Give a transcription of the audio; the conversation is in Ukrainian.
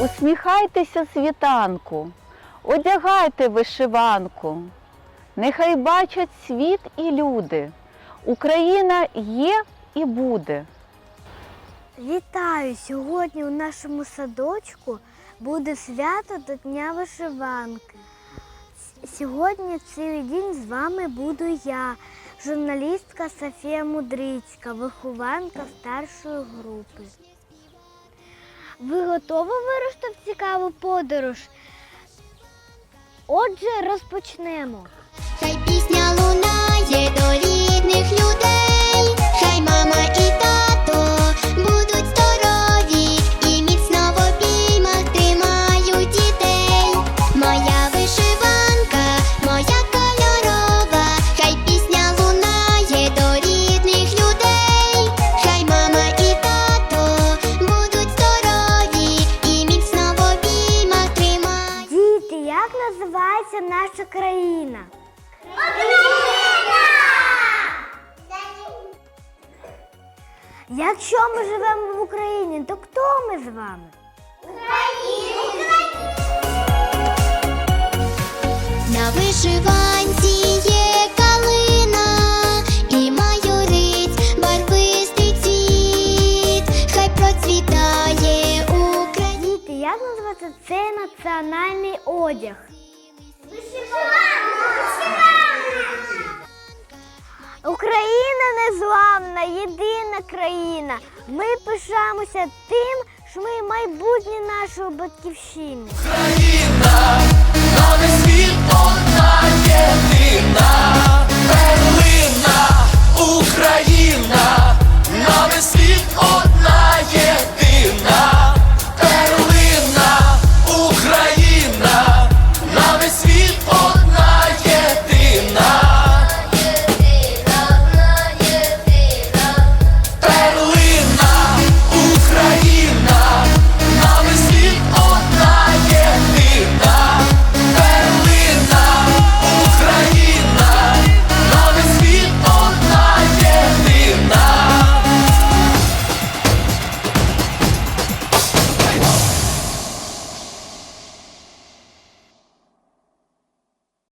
Усміхайтеся світанку, одягайте вишиванку. Нехай бачать світ і люди. Україна є і буде. Вітаю! Сьогодні у нашому садочку буде свято до Дня вишиванки. Сьогодні цілий день з вами буду я, журналістка Софія Мудрицька, вихованка старшої групи. Ви готові вирушити в цікаву подорож? Отже, розпочнемо. Хай пісня лунає називається наша країна? Якщо ми живемо в Україні, то хто ми з вами? Україна! На вишиванці є калина і майорить барвистий цвіт, хай процвітає Україна. Діти, як називається цей національний одяг? Україна незламна, єдина країна. Ми пишаємося тим, що ми майбутнє нашої батьківщини. Україна, на весь світ одна єдина